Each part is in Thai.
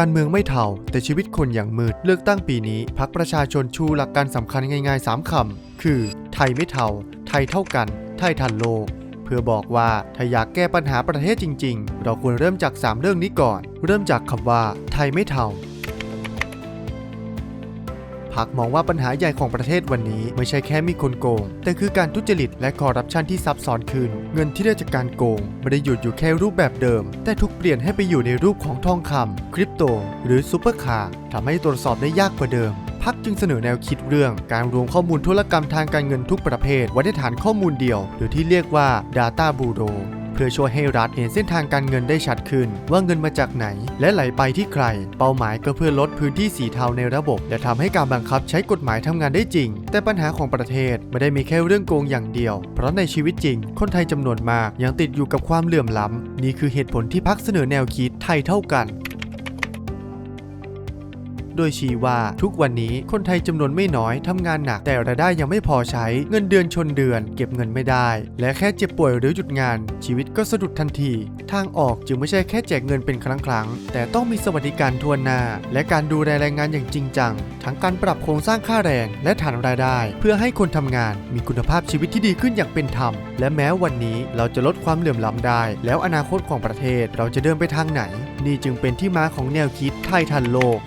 การเมืองไม่เท่าแต่ชีวิตคนอย่างมืด เลือกตั้งปีนี้พักประชาชนชูหลักการสำคัญง่ายๆ 3คำคือ ไทยไม่เท่าไทยเท่ากัน ไทยทันโลก เพื่อบอกว่าถ้าอยากแก้ปัญหาประเทศจริง ๆ เราควรเริ่มจาก 3 เรื่องนี้ก่อน เริ่มจากคำว่า ไทยไม่เท่า พักมองว่าปัญหาใหญ่ของประเทศวันนี้ไม่ใช่แค่มีคนโกง แต่คือการทุจริตและคอร์รัปชันที่ซับซ้อนขึ้น เงินที่ได้จากการโกง ไม่ได้หยุดอยู่แค่รูปแบบเดิม แต่ถูกเปลี่ยนให้ไปอยู่ในรูปของทองคำคริปโต หรือซูเปอร์คาร์ทำให้ตรวจสอบได้ยากกว่าเดิมพักจึงเสนอแนวคิดเรื่องการรวมข้อมูลธุรกรรมทางการเงินทุกประเภทไว้ในฐานข้อมูลเดียว หรือที่เรียกว่า Data Bureau เพื่อช่วยให้รัฐเห็นเส้นทางการเงินได้ชัดขึ้น ว่าเงินมาจากไหน และไหลไปที่ใคร เป้าหมายก็เพื่อลดพื้นที่สีเทาในระบบ และทำให้การบังคับใช้กฎหมายทำงานได้จริง แต่ปัญหาของประเทศไม่ได้มีแค่เรื่องโกงอย่างเดียว เพราะในชีวิตจริง คนไทยจำนวนมากยังติดอยู่กับความเหลื่อมล้ำ นี่คือเหตุผลที่พักเสนอแนวคิดไทยเท่ากัน โดยชี้ว่าทุกวันนี้คนไทยจำนวนไม่น้อยทำงานหนักแต่รายได้ยังไม่พอใช้เงินเดือนชนเดือน เก็บเงินไม่ได้ และแค่เจ็บป่วยหรือหยุดงาน ชีวิตก็สะดุดทันที ทางออกจึงไม่ใช่แค่แจกเงินเป็นครั้งครั้งแต่ต้องมีสวัสดิการทั่วหน้า และการดูแลแรงงานอย่างจริงจัง ทั้งการปรับโครงสร้างค่าแรงและฐานรายได้ เพื่อให้คนทำงานมีคุณภาพชีวิตที่ดีขึ้นอย่างเป็นธรรม และแม้วันนี้เราจะลดความเหลื่อมล้ำได้ แล้วอนาคตของประเทศเราจะเดินไปทางไหน นี่จึงเป็นที่มาของแนวคิดไทยทันโลก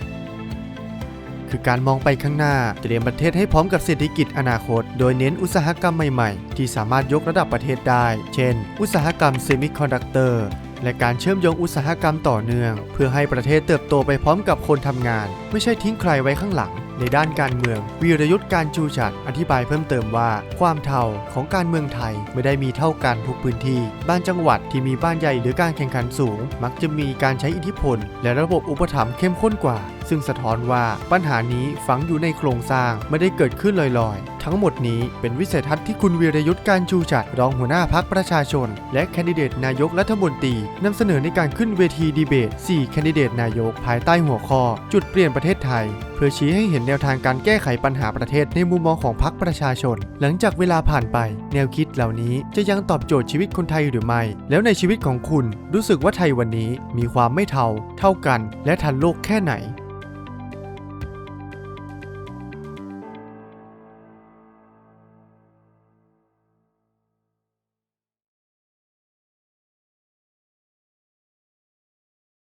คือการมองไปข้างหน้า เตรียมประเทศให้พร้อมกับเศรษฐกิจอนาคต โดยเน้นอุตสาหกรรมใหม่ๆ ที่สามารถยกระดับประเทศได้ เช่น อุตสาหกรรมเซมิคอนดักเตอร์และการเชื่อมโยงอุตสาหกรรมต่อเนื่อง เพื่อให้ประเทศเติบโตไปพร้อมกับคนทำงาน ไม่ใช่ทิ้งใครไว้ข้างหลัง ในด้านการเมือง วีรยุทธ์การจูฉัดอธิบายเพิ่มเติมว่า ความเท่าของการเมืองไทยไม่ได้มีเท่ากันทุกพื้นที่ บ้านจังหวัดที่มีบ้านใหญ่หรือการแข่งขันสูง มักจะมีการใช้อิทธิพล และระบบอุปถัมภ์เข้มข้นกว่า ซึ่งสะท้อนว่าปัญหานี้ฝังอยู่ในโครงสร้างไม่ได้เกิดขึ้นลอยๆ ทั้งหมดนี้เป็นวิสัยทัศน์ที่คุณวีรยุทธ์การชูจัดรองหัวหน้าพักประชาชน และแคนดิเดตนายกรัฐมนตรีนำเสนอในการขึ้นเวทีดีเบต 4 แคนดิเดตนายก ภายใต้หัวข้อ จุดเปลี่ยนประเทศไทย เพื่อชี้ให้เห็นแนวทางการแก้ไขปัญหาประเทศในมุมมองของพรรคประชาชน หลังจากเวลาผ่านไป แนวคิดเหล่านี้จะยังตอบโจทย์ชีวิตคนไทยหรือไม่ แล้วในชีวิตของคุณรู้สึกว่าไทยวันนี้มีความไม่เท่า เท่ากัน และทันโลกแค่ไหน